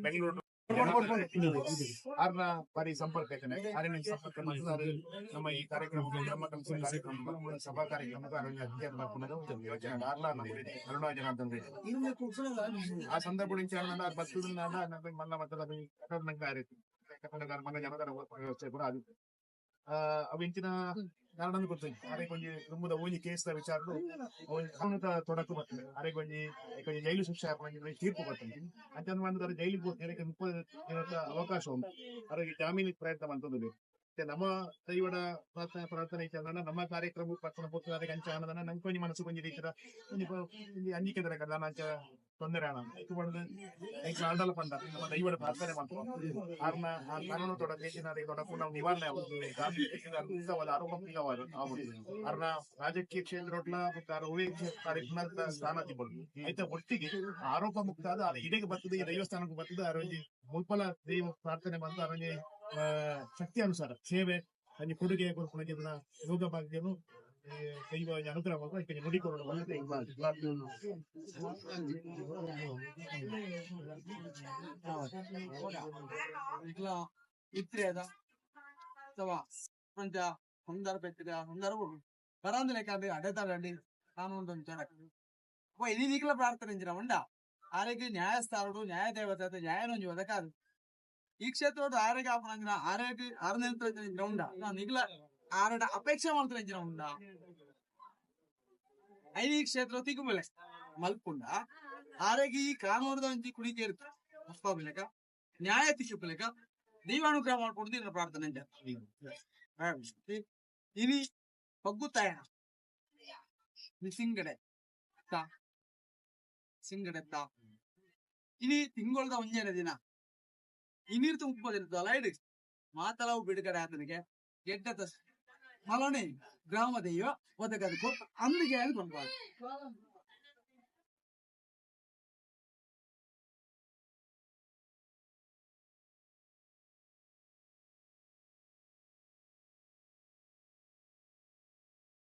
ಬೆಂಗಳೂರು ಆರ್ನ ಬಾರಿ ಸಂಪರ್ಕ ಐತನೆ ಆರಿನ ಸಂಪರ್ಕ ಮಾಡಿದ್ರೆ ಅದು ನಮ್ಮ ಈ ಕಾರ್ಯಕ್ರಮಕ್ಕೆ ನಮ್ಮ ಕನಸಿನ ಕಾರ್ಯಕ್ರಮ ಸಭಾ ಕಾರ್ಯಕ್ರಮಕ್ಕೆ ಅರಣ್ಯ ಅಧ್ಯಯನ ಮಾಡ್ಕೊಂಡು ಯೋಜನೆ ಆರ್ಲ ಅರುಣಾ ಜನ ಅಂತಂದ್ರೆ ಆ ಸಂದರ್ಭ నుంచి ఏమన్నా బతుకున్నాడా నాకు మళ్ళా మధ్యలో అది కఠినంగా ఆరేది కఠినంగా మన జనగణ వ్యవస్థ కూడా అది ಅವಿಂಚಿನ ಕಾರಣ ಗೊತ್ತಿಲ್ಲ ಅರೆಗೊಂಜಿ ತುಂಬದ ಒಂಜಿ ಕೇಸ್ದ ವಿಚಾರಡು ಅವನಿತ ತೊಡಕು ಬರ್ತದೆ. ಅರೆಗೊಂಜಿ ಕೊಂಚ ಜೈಲು ಶಿಕ್ಷೆ ಹಾಕೊಂಡಿ ತೀರ್ಪು ಬರ್ತದೆ. ಅಂತ ಮಾಡಿದ್ರೆ ಜೈಲಿಗೆ ಹೋಗ್ತಾರೆ ಮುಪ್ಪತ್ತು ಅವಕಾಶ ಉಂಟು. ಅವರಿಗೆ ಜಾಮೀನಿಗೆ ಪ್ರಯತ್ನ ಮಾಡ್ತದೆ ನಮ್ಮ ದೈವಡ ಪ್ರಾರ್ಥನೆ ಪ್ರಾರ್ಥನೆ ಚಂದನ ನಮ್ಮ ಕಾರ್ಯಕ್ರಮ ಪಕ್ಕನ ಪುಸ್ತಕ ಅಂಚ ಅನ್ನೋದನ್ನ ನಂಗೆ ಕೊಂಚ ಮನಸ್ಸು ಕೊಂಚ ರೀತಿಯ ಅಂಜಿಕೆ ತರಕ ನಾನು ನಮ್ಮ ಕಾರಣ ನಿವಾರಣೆ ರಾಜಕೀಯ ಸ್ಥಾನ ಒಟ್ಟಿಗೆ ಆರೋಪ ಮುಕ್ತ ಆದ ಅದು ಬರ್ತದೆ ದೈವಸ್ಥಾನಕ್ಕೆ ಬರ್ತದೆ ಅರಂಜಿ ಮುಲ್ಪಲ ದೇವ ಪ್ರಾರ್ಥನೆ ಬಂದ ಅರಂಜಿ ಶಕ್ತಿ ಅನುಸಾರ, ಸೇವೆ ಅಲ್ಲಿ ಕೊಡುಗೆ ಕೊಡ್ಕೊಂಡು ಯೋಗ ಭಾಗ್ಯನು se iba ya no trabajo y tenía un rico no പറാന്നിലേക്കാണ്ട് അടുത്താളി കാണുന്നുണ്ട് അപ്പൊ ഇനി നീക്കുള്ള പ്രാർത്ഥന ഉണ്ട ആരെങ്കിലും ന്യായസ്ഥാനോടും ന്യായ ദേവത്തെ ന്യായനൊന്നും ചോദിക്കാതെ ഈ ക്ഷേത്രത്തോട് ആരെങ്കിലും ആരെയൊക്കെ അറിഞ്ഞ ഉണ്ടാ നീക്കള ఆరడ అపేక్ష మంత్రించిన ఉండ ಐದು ಈ ಕ್ಷೇತ್ರ ತಿಗುಬಲೆ ಮಲ್ಪುಂಡ ಆರೋಗ್ಯ ಈ ಕಾನೂನದ ಒಂಜಿ ಕುಣಿಕೆ ಇರುತ್ತೆ ಅಪ್ಪ ನ್ಯಾಯ ತಿಕ್ಕುಪಲೆಕ ದೈವಾನುಗ್ರಹ ಮಾಡ್ಕೊಂಡು ನಿನ್ನ ಪ್ರಾರ್ಥನೆ ಅಂತ ಇನಿ ಪಗ್ಗುತ್ತಾಯ ಇನಿ ಸಿಂಗಡೆ ತಾ ಸಿಂಗಡೆ ತಾ ಇನಿ ತಿಂಗೊಳ್ದ ಒಂಜನೆ ದಿನ ಇನ್ನಿರ್ತು ಮುಪ್ಪದಿರ್ತಲ್ಲ ಇಡು ಮಾತಲವು ಬಿಡುಗಡೆ ಆತನಿಗೆ ಗೆಡ್ಡದ అలానే గ్రామదేవ వద్దకు అందుకే అనుకుంటారు